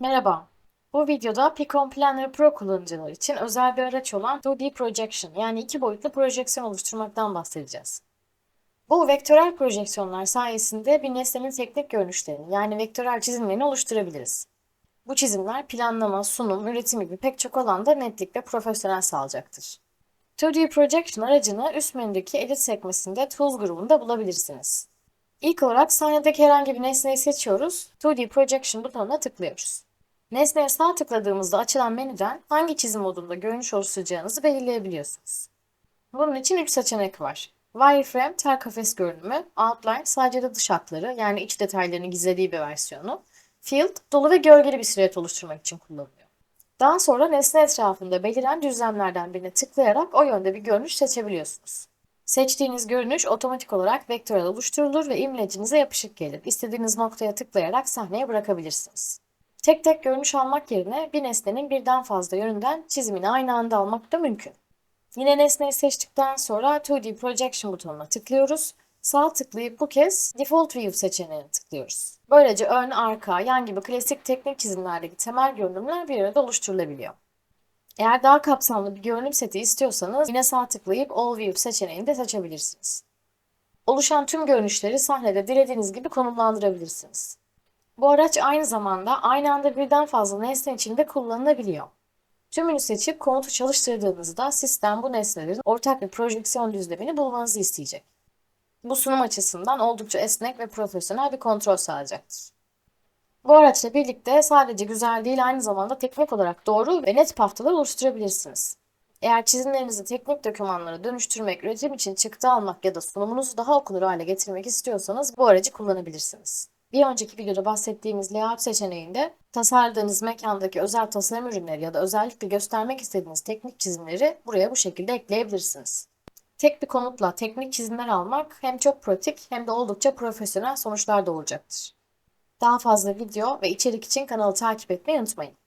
Merhaba. Bu videoda Picon Planner Pro kullanıcılar için özel bir araç olan 2D Projection yani iki boyutlu projeksiyon oluşturmaktan bahsedeceğiz. Bu vektörel projeksiyonlar sayesinde bir nesnenin teknik görünüşlerini yani vektörel çizimlerini oluşturabiliriz. Bu çizimler planlama, sunum, üretim gibi pek çok alanda netlik ve profesyonel sağlayacaktır. 2D Projection aracını üst menüdeki Edit sekmesinde Tools grubunda bulabilirsiniz. İlk olarak sahnedeki herhangi bir nesneyi seçiyoruz. 2D Projection butonuna tıklıyoruz. Nesneye sağ tıkladığımızda açılan menüden hangi çizim modunda görünüş oluşturacağınızı belirleyebiliyorsunuz. Bunun için 3 seçenek var. Wireframe, tel kafes görünümü, Outline, sadece de dış hatları yani iç detaylarını gizlediği bir versiyonu, Field, dolu ve gölgeli bir silüet oluşturmak için kullanılıyor. Daha sonra nesne etrafında beliren düzlemlerden birine tıklayarak o yönde bir görünüş seçebiliyorsunuz. Seçtiğiniz görünüş otomatik olarak vektörel oluşturulur ve imlecinize yapışık gelir. İstediğiniz noktaya tıklayarak sahneye bırakabilirsiniz. Tek tek görünüş almak yerine bir nesnenin birden fazla yönünden çizimini aynı anda almak da mümkün. Yine nesneyi seçtikten sonra 2D Projection butonuna tıklıyoruz. Sağ tıklayıp bu kez Default View seçeneğine tıklıyoruz. Böylece ön, arka, yan gibi klasik teknik çizimlerdeki temel görünümler bir arada oluşturulabiliyor. Eğer daha kapsamlı bir görünüm seti istiyorsanız yine sağ tıklayıp All View seçeneğini de seçebilirsiniz. Oluşan tüm görünüşleri sahnede dilediğiniz gibi konumlandırabilirsiniz. Bu araç aynı zamanda aynı anda birden fazla nesne içinde kullanılabiliyor. Tümünü seçip komutu çalıştırdığınızda sistem bu nesnelerin ortak bir projeksiyon düzlemini bulmanızı isteyecek. Bu sunum açısından oldukça esnek ve profesyonel bir kontrol sağlayacaktır. Bu araçla birlikte sadece güzel değil aynı zamanda teknik olarak doğru ve net paftalar oluşturabilirsiniz. Eğer çizimlerinizi teknik dokümanlara dönüştürmek, üretim için çıktı almak ya da sunumunuzu daha okunur hale getirmek istiyorsanız bu aracı kullanabilirsiniz. Bir önceki videoda bahsettiğimiz layout seçeneğinde tasarladığınız mekandaki özel tasarım ürünleri ya da özellikle göstermek istediğiniz teknik çizimleri buraya bu şekilde ekleyebilirsiniz. Tek bir komutla teknik çizimler almak hem çok pratik hem de oldukça profesyonel sonuçlar doğuracaktır. Daha fazla video ve içerik için kanalı takip etmeyi unutmayın.